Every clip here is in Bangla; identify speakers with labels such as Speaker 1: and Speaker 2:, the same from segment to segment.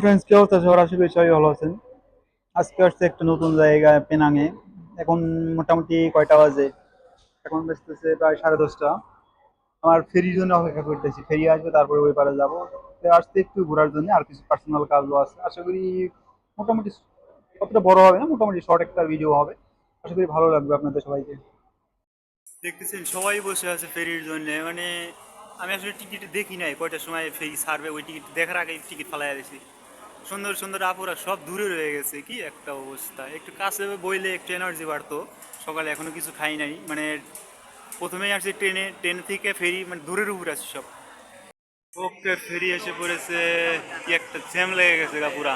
Speaker 1: ফ্রেন্ডস কি অবস্থা? করি সবাই ভালো আছেন। আজকে আসছে একটা নতুন জায়গায় পেনাঙে এখন মোটামুটি কয়টা বাজে? এখন বাজতেছে প্রায় সাড়ে দশটা। আমার ফেরির জন্য অপেক্ষা করতেছি। ফেরি আসবে, তারপরে ওই পারে যাব। আসতে একটু ঘোরার জন্য, আর কিছু পার্সোনাল কাজও আছে। আশা করি মোটামুটি অতটা বড় হবে না, মোটামুটি শর্ট একটা ভিডিও হবে। আশা করি ভালো লাগবে আপনাদের সবাইকে। দেখতেছেন, সবাই বসে আছে ফেরির জন্য। মানে আমি আসলে টিকিট দেখি নাই, কয়টার সময় ফেরি ছাড়বে, ওই টিকিট দেখার আগে টিকিট ফালাই দিয়েছি সুন্দর সুন্দর আপুরা সব দূরে রয়ে গেছে, কি একটা অবস্থা। একটু কাছে বইলে একটু এনার্জি বাড়তো। সকালে এখনও কিছু খাই নাই। মানে প্রথমেই আসছি ট্রেনে, ট্রেন থেকে ফেরি মানে দূরের উপরে আসছি সব। ওকে, ফেরি এসে পড়েছে, কি একটা জ্যাম লেগে গেছে পুরা।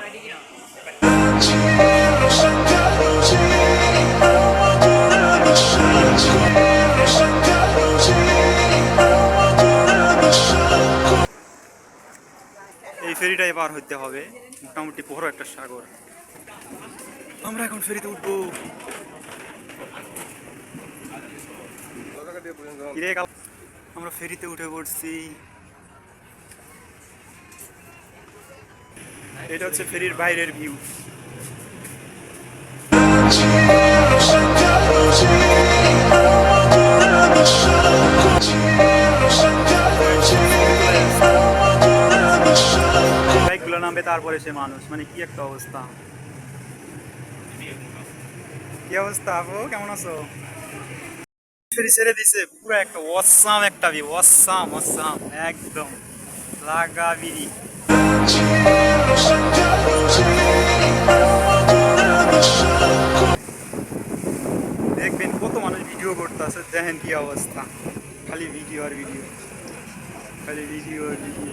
Speaker 1: ফেরিটাই পার হইতে হবে। মোটামুটি বড় একটা সাগর। আমরা এখন ফেরিতে উঠবো। আমরা ফেরিতে উঠে পড়ছি। এটা হচ্ছে ফেরির বাইরের ভিউ। নামবে তারপরে সে মানুষ। মানে কি একটা অবস্থা। কি অবস্থা আপু? কেমন আছো? ছেড়ে দিছে, পুরো একটা অসাম একটা ভিউ অসাম অসাম, একদম। লাগা বিড়ি দেখবেন কত মানুষ ভিডিও করতেছে, দেখেন কি অবস্থা। খালি ভিডিও আর ভিডিও খালি ভিডিও আর ভিডিও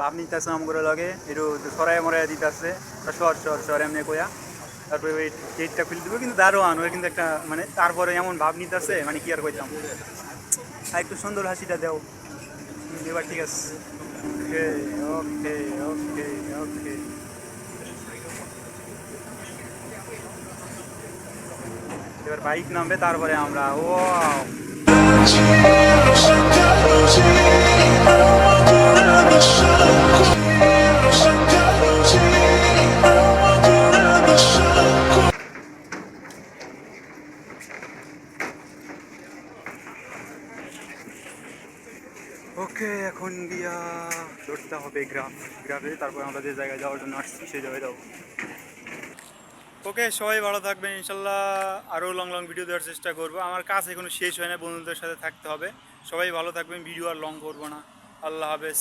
Speaker 1: ভাব নিতেছে আম করে লগে একটু সরাই মরাই দিতেছে সর সর সর, এমনি কইয়া। তারপরে ওই গেটটা খুলে দেবো, কিন্তু দারোয়ান ওই কিন্তু একটা মানে তারপরে এমন ভাব নিতেছে মানে কি আর কইতাম। আর একটু সুন্দর হাসিটা দেও। এবার ঠিক আছে। ওকে ওকে ওকে ওকে। এবার বাইক নামবে, তারপরে আমরা ও ওকে, এখন দিয়া ধরতে হবে গ্রাম, গ্রামে। তারপর আমরা যে জায়গায় যাওয়ার জন্য আসছি, সেই জায়গায় যাব। ওকে, সবাই ভালো থাকবেন, ইনশাল্লাহ আরও লং লং ভিডিও দেওয়ার চেষ্টা করব। আমার কাজ এখনও শেষ হয় না, বন্ধুদের সাথে থাকতে হবে। সবাই ভালো থাকবেন ভিডিও আর লং করব না। আল্লাহ হাফেজ।